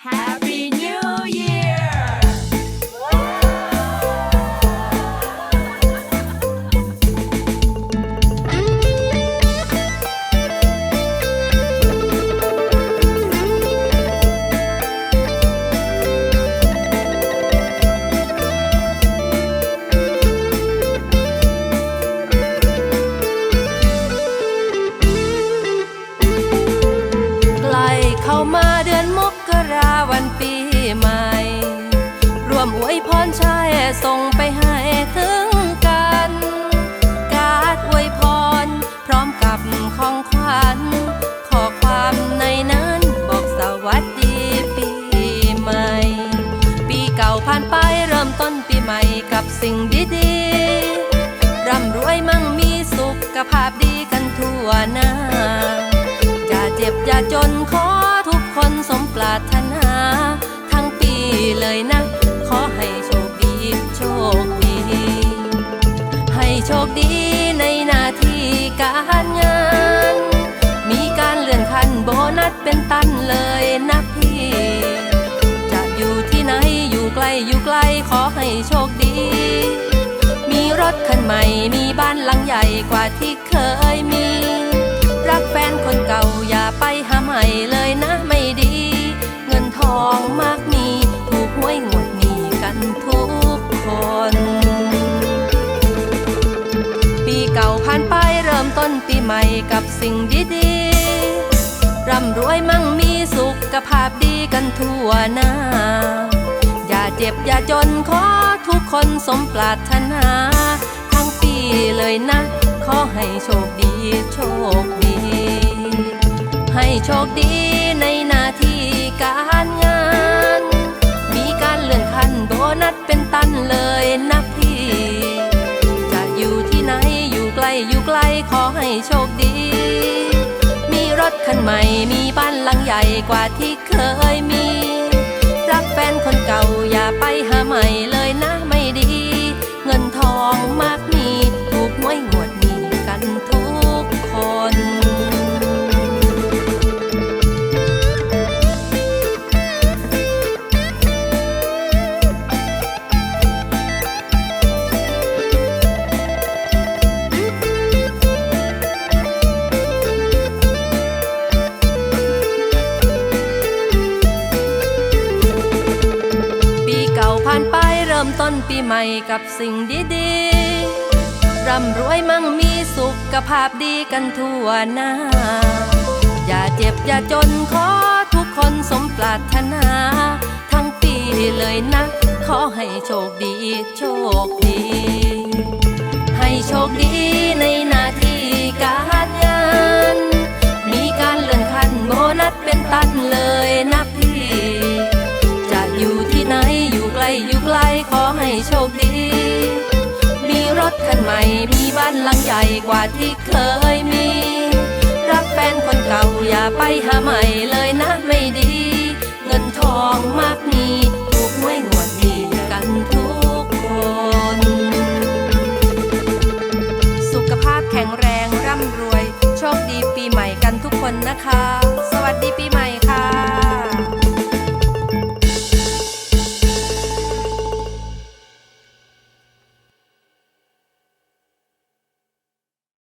Happy New Year! ใก ปีใหม่ รวมอวยพรชายส่งไปให้ถึงกัน การอวยพร พร้อมกับของขวัญขอความในนั้นบอกสวัสดีปีใหม่ ปีเก่าผ่านไปเริ่มต้นปีใหม่กับสิ่งดีๆร่ำรวยมั่งมีสุขภาพดีกันทั่วหน้าอย่าเจ็บอย่าจนขอทุกคนสมปรารถนา เลยนะ ขอให้โชคดี โชคดี ให้โชคดีในหน้าที่การงาน มีการเลื่อนขั้นโบนัสเป็นตันเลยนะพี่ จะอยู่ที่ไหนอยู่ไกลอยู่ไกลขอให้โชคดี มีรถคันใหม่มีบ้านหลังใหญ่กว่าที่เคยมี ใหม่กับสิ่งดีๆ ร่ำรวยมั่งมีสุขภาพดีกันทั่วหน้า อย่าเจ็บอย่าจนขอทุกคนสมปรารถนา ทั้งปีเลยนะ ขอให้โชคดีโชคดี ให้โชคดีในหน้าที่การงาน มีการเลื่อนขั้นโบนัสเป็น ลขอให้โชคดี มีรถคันใหม่ มีบ้านหลังใหญ่กว่าที่เคยมี รักแฟนคนเก่าอย่า ผ่านไปเริ่มต้นปีใหม่กับสิ่งดีๆ ร่ำรวยมั่งมีสุขภาพดีกันทั่วหน้า อย่าเจ็บอย่าจนขอทุกคนสมปรารถนา ทั้งปีเลยนะ ขอให้โชคดีโชคดี ให้โชคดีในหน้าที่การ โชคดี มีรถคันใหม่ มีบ้านหลังใหญ่กว่าที่เคยมี รักแฟนคนเก่าอย่าไปหาใหม่เลยนะไม่ดี เงินทองมากมีถูกหวยงวดนี้กันทุกคน สุขภาพแข็งแรงร่ำรวย โชคดีปีใหม่กันทุกคนนะคะ สวัสดีปีใหม่